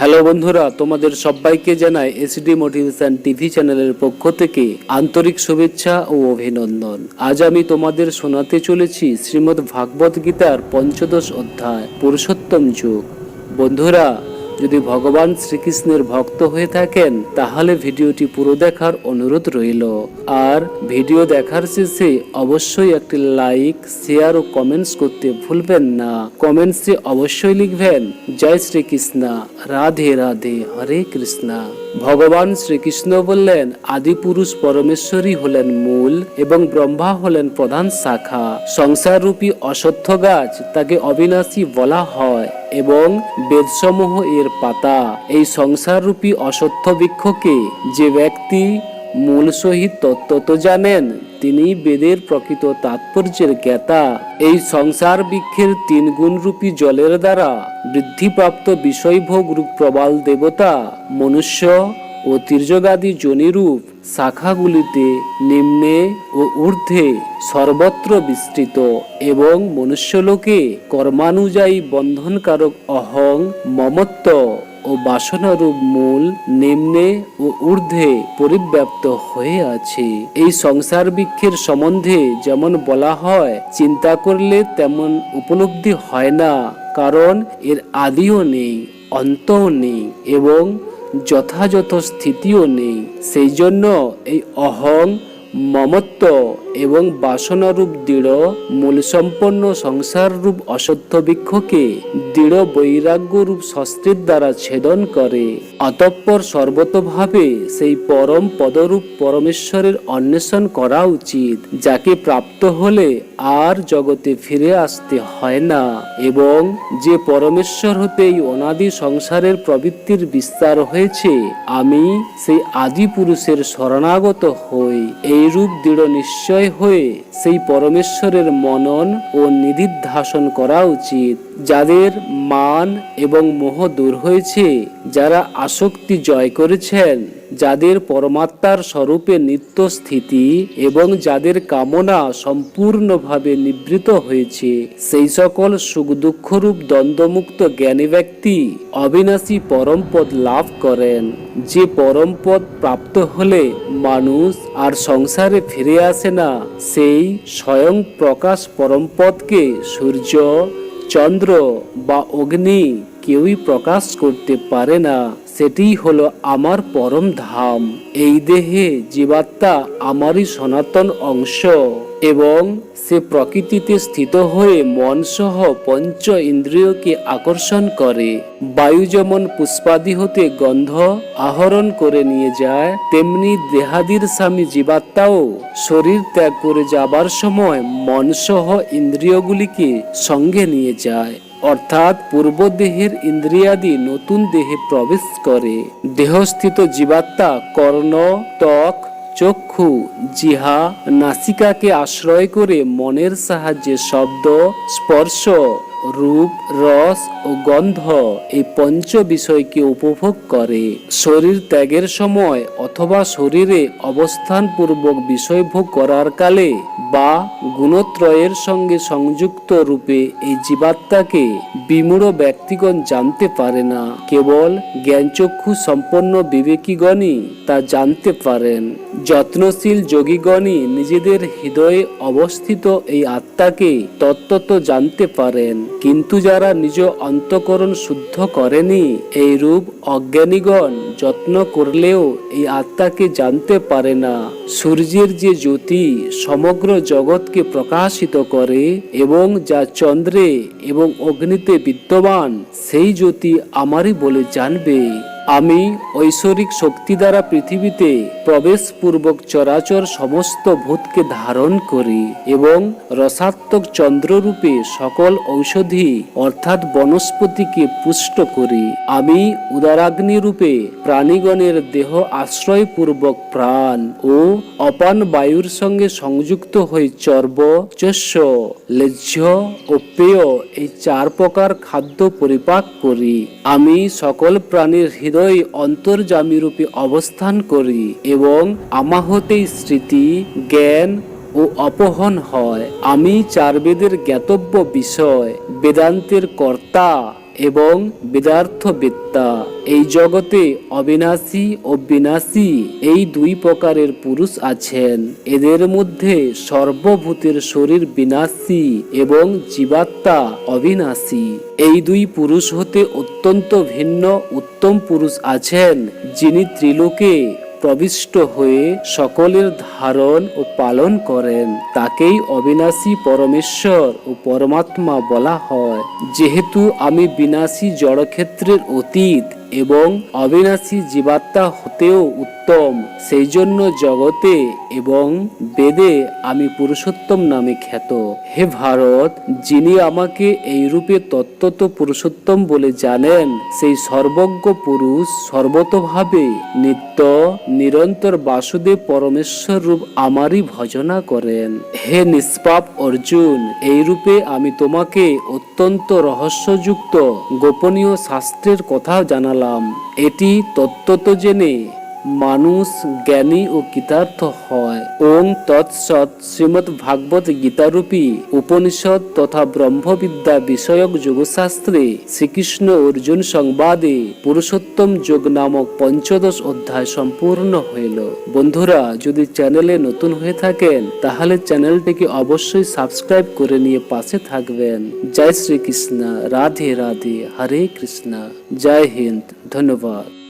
Hello বন্ধুরা, তোমাদের সবাইকে জানাই এসডি মোটিভেশন টিভি চ্যানেলের পক্ষ থেকে আন্তরিক শুভেচ্ছা ও অভিনন্দন। আজ আমি তোমাদের শোনাতে চলেছি শ্রীমদ্ ভাগবত গীতার পঞ্চদশ অধ্যায়, পুরুষোত্তম যুগ। বন্ধুরা যদি ভগবান শ্রীকৃষ্ণের ভক্ত হয়ে থাকেন, তাহলে ভিডিওটি পুরো দেখার অনুরোধ রইল। আর ভিডিও দেখার শেষে অবশ্যই একটি লাইক, শেয়ার ও কমেন্টস করতে ভুলবেন না। কমেন্টসে অবশ্যই লিখবেন, জয় শ্রীকৃষ্ণ, রাধে রাধে, হরে কৃষ্ণা। ভগবান শ্রীকৃষ্ণ বললেন আদিপুরুষ পরমেশ্বরী হলেন মূল এবং ব্রহ্মা হলেন প্রধান শাখা। সংসাররূপী অসত্য গাছ তাকে অবিনাশী বলা হয় এবং বেদসমূহ এর পাতা। এই সংসাররূপী অসত্য বৃক্ষকে যে ব্যক্তি মূল সহিত তত্ত্ব জানেন তিনি বেদের প্রকৃত তাৎপর্যের জ্ঞাতা। এই সংসার বৃক্ষের তিন গুণরূপী জলের দ্বারা বৃদ্ধিপ্রাপ্ত বিষয়ভোগ রূপ প্রবাল দেবতা, মনুষ্য ও তীর্যগাদী জনিরূপ শাখাগুলিতে নিম্নে ও ঊর্ধ্বে সর্বত্র বিস্তৃত এবং মনুষ্যলোকে কর্মানুযায়ী বন্ধনকারক অহং মমত্ব। ও বাসনারূপ মূল নিম্নে ও ঊর্ধ্বে পরিব্যাপ্ত হয়ে আছে। এই সংসার বৃক্ষের সম্বন্ধে যেমন বলা হয়, চিন্তা করলে তেমন উপলব্ধি হয় না, কারণ এর আদিও নেই, অন্তও নেই, এবং যথাযথ স্থিতিও নেই। সেই জন্য এই অহং মমত্ব এবং বাসনারূপ দৃঢ়, মূলসম্পন্ন সংসার রূপ অসত্য বৃক্ষকে দৃঢ় বৈরাগ্য রূপ শস্ত্রের দ্বারা ছেদন করে। অতঃপর সর্বতভাবে সেই পরম পদরূপ পরমেশ্বরের অন্বেষণ করা উচিত, যাকে প্রাপ্ত হলে আর জগতে ফিরে আসতে হয় না। এবং যে পরমেশ্বর হতে এই অনাদি সংসারের প্রবৃত্তির বিস্তার হয়েছে, আমি সেই আদি পুরুষের শরণাগত হই। এই রূপ দৃঢ় নিশ্চয় হয়ে সেই পরমেশ্বরের মনন ও নিধিধ্যাসন করা উচিত। যাদের মান এবং মোহ দূর হয়েছে, যারা আসক্তি জয় করেছেন যাদের পরমাত্মার স্বরূপে নিত্য স্থিতি এবং যাদের কামনা সম্পূর্ণভাবে নিবৃত হয়েছে, সেই সকল সুখ দুঃখরূপ দ্বন্দ্বমুক্ত জ্ঞানী ব্যক্তি অবিনাশী পরমপদ লাভ করেন। যে পরমপদ প্রাপ্ত হলে মানুষ আর সংসারে ফিরে আসে না, সেই স্বয়ং প্রকাশ পরমপদকে সূর্য, চন্দ্র বা অগ্নি কেউই প্রকাশ করতে পারে না। সেটি হলো আমার পরম ধাম। এই দেহে জীবাত্মা আমারই সনাতন অংশ এবং সে প্রকৃতিতে স্থিত হয়ে মন সহ পঞ্চ ইন্দ্রিয়কে আকর্ষণ করে। বায়ু যেমন পুষ্পাদি হতে গন্ধ আহরণ করে নিয়ে যায়, তেমনি দেহাদির স্বামী জীবাত্মাও শরীর ত্যাগ করে যাবার সময় মন সহ ইন্দ্রিয়গুলিকে সঙ্গে নিয়ে যায়। অর্থাৎ পূর্ব দেহের ইন্দ্রিয়াদি নতুন দেহে প্রবেশ করে। দেহস্থিত জীবাত্মা কর্ণ, ত্বক, চক্ষু জিহা নাসিকাকে আশ্রয় করে মনের সাহায্যে শব্দ, স্পর্শ রূপ, রস ও গন্ধ এই পঞ্চ বিষয়কে উপভোগ করে। শরীর ত্যাগের সময় অথবা শরীরে অবস্থান পূর্বক বিষয় ভোগ করার কালে বা গুণত্রয়ের সঙ্গে সংযুক্ত রূপে এই জীবাত্মাকে বিমূঢ় ব্যক্তিগণ জানতে পারে না। কেবল জ্ঞানচক্ষু সম্পন্ন বিবেকীগণই তা জানতে পারেন। যত্নশীল যোগীগণই নিজেদের হৃদয়ে অবস্থিত এই আত্মাকে তত্ত্বত জানতে পারেন। কিন্তু যারা নিজ অন্তকরণ শুদ্ধ করেনি, এই রূপ অজ্ঞানীগণ যত্ন করলেও এই আত্মাকে জানতে পারে না। সূর্যের যে জ্যোতি সমগ্র জগৎকে প্রকাশিত করে এবং যা চন্দ্রে এবং অগ্নিতে বিদ্যমান, সেই জ্যোতি আমারই বলে জানবে। আমি ঐশ্বরিক শক্তি দ্বারা পৃথিবীতে প্রবেশ পূর্বক চরাচর সমস্ত ভূতকে ধারণ করি এবং রসাত্মক চন্দ্ররূপে সকল ঔষধি, অর্থাৎ বনস্পতিকে পুষ্ট করি। আমি উদারাগ্নি রূপে প্রাণীগণের দেহ আশ্রয় পূর্বক প্রাণ ও অপান বায়ুর সঙ্গে সংযুক্ত হয়ে চর্ব, চস্য, লেজ্জ ও পেয় এই চার প্রকার খাদ্য পরিপাক করি। আমি সকল প্রাণীর হৃদয় অন্তর্জামী রূপে অবস্থান করি এবং আমা হতেই স্মৃতি, জ্ঞান ও অপহন হয়। আমি চার বেদের জ্ঞাতব্য বিষয়, বেদান্তের কর্তা। এবং বেদার্থ বিদ্যা এই জগতে অবিনাশী ও বিনাশী এই দুই প্রকারের পুরুষ আছেন। এদের মধ্যে সর্বভূতের শরীর বিনাশী এবং জীবাত্মা অবিনাশী। এই দুই পুরুষ হতে অত্যন্ত ভিন্ন, উত্তম পুরুষ আছেন, যিনি ত্রিলোকে প্রবিষ্ট হয়ে সকলের ধারণ ও পালন করেন। তাকেই অবিনাশী পরমেশ্বর ও পরমাত্মা বলা হয়। যেহেতু আমি বিনাশী জড়ক্ষেত্রের অতীত এবং অবিনাশী জীবাত্মা হতেও উত্তম। সেই জন্য জগতে এবং বেদে আমি পুরুষোত্তম নামে খ্যাত। হে ভারত, যিনি আমাকে এই রূপে তত্ত্বত পুরুষোত্তম বলে জানেন, সেই সর্বজ্ঞ পুরুষ সর্বতভাবে নিত্য, নিরন্তর বাসুদেব পরমেশ্বর রূপ আমারই ভজনা করেন। হে নিষ্পাপ অর্জুন এই রূপে আমি তোমাকে অত্যন্ত রহস্যযুক্ত, গোপনীয় শাস্ত্রের কথা জানালাম। এটি তত্ত্বত জেনে মানুষ জ্ঞানী ও কৃতার্থ হয়। ওং তৎসৎ শ্রীমৎ ভাগবত গীতারূপী উপনিষদ তথা ব্রহ্মবিদ্যা বিষয়ক যোগশাস্ত্রে শ্রীকৃষ্ণ অর্জুন সংবাদে পুরুষোত্তম যোগ নামক পঞ্চদশ অধ্যায় সম্পূর্ণ হইল। বন্ধুরা, যদি চ্যানেলে নতুন হয়ে থাকেন, তাহলে চ্যানেলটিকে অবশ্যই সাবস্ক্রাইব করে নিয়ে পাশে থাকবেন। জয় শ্রীকৃষ্ণ। রাধে রাধে। হরে কৃষ্ণ। জয় হিন্দ। ধন্যবাদ।